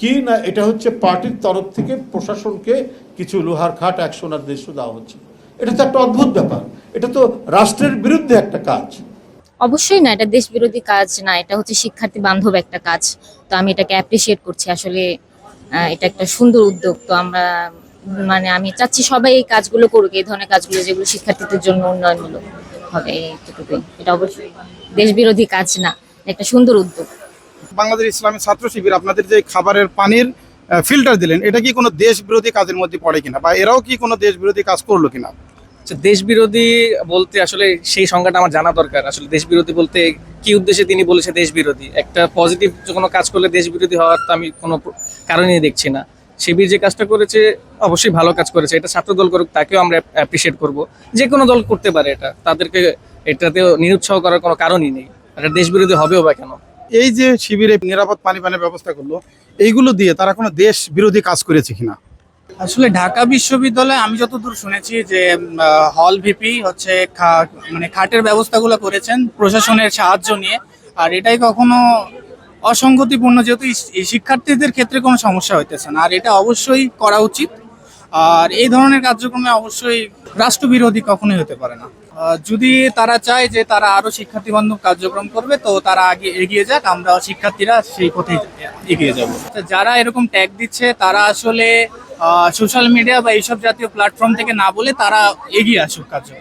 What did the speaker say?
কি না, এটা হচ্ছে পার্টির তরফ থেকে প্রশাসনকে কিছু লোহার খাট অ্যাকশন আর দেশ দেওয়া হচ্ছে। এটা তো একটা অদ্ভুত ব্যাপার। এটা তো রাষ্ট্রের বিরুদ্ধে একটা কাজ। অবশ্যই না, এটা দেশ বিরোধী কাজ না, এটা হচ্ছে শিক্ষার্থী বান্ধব একটা কাজ। তো আমি এটাকে অ্যাপ্রিসিয়েট করছি, আসলে এটা একটা সুন্দর উদ্যোগ। তো আমরা মানে আমি চাচ্ছি সবাই এই কাজগুলো করুক, এই ধরনের কাজগুলো যেগুলো শিক্ষার্থীদের জন্য উন্নয়নমূলক হবে এইটুকুই এটা অবশ্যই দেশ বিরোধী কাজ না একটা সুন্দর উদ্যোগ। বাংলাদেশ ইসলামী ছাত্র শিবির আপনাদের যে খাবারের পানির ফিল্টার দিলেন এটা কি কোনো দেশ বিরোধী কাজের মধ্যে পড়ে কিনা? বা এরাও কি কোনো দেশ বিরোধী কাজ করল কিনা? আচ্ছা, দেশ বিরোধী বলতে আসলে সেই সংজ্ঞাটা আমার জানা দরকার। আসলে দেশ বিরোধী বলতে কি উদ্দেশ্যে তিনি বলেছে দেশ বিরোধী একটা পজিটিভ কোনো কাজ করলে দেশ বিরোধী হওয়ার তো আমি কোনো কারণই দেখছি না। শিবির যে কাজটা করেছে অবশ্যই ভালো কাজ করেছে। এটা ছাত্র দল করুক তাকেও আমরা অ্যাপ্রিসিয়েট করব। যে কোনো দল করতে পারে এটা। তাদেরকে এটাতেও নিরুৎসাহ করার কোনো কারণই নেই। এটা দেশ বিরোধী হবেও বা কেন? এই যে শিবিরে নিরাপদ পানি পানের ব্যবস্থা করল, এইগুলো দিয়ে তারা কোনো দেশ বিরোধী কাজ করেছে কিনা? আসলে ঢাকা বিশ্ববিদ্যালয়ে আমি যতদূর শুনেছি যে হল ভিপি হচ্ছে মানে খাটের ব্যবস্থাগুলো করেছেন প্রশাসনের সাহায্য নিয়ে। আর এটাই কখনো অসঙ্গতিপূর্ণ, যেহেতু শিক্ষার্থীদের ক্ষেত্রে কোনো সমস্যা হইতেছে না। আর এটা অবশ্যই করা উচিত। আর এই ধরনের কার্যক্রমে অবশ্যই রাষ্ট্রবিরোধী কখনোই হতে পারে না। যদি তারা চায় যে তারা আরও শিক্ষার্থী বান্ধব কার্যক্রম করবে, তো তারা আগে এগিয়ে যাক, আমরা শিক্ষার্থীরা সেই পথে এগিয়ে যাব। যারা এরকম ট্যাগ দিচ্ছে, তারা আসলে সোশ্যাল মিডিয়া বা এইসব জাতীয় প্ল্যাটফর্ম থেকে না বলে তারা এগিয়ে আসুক কার্যক্রম।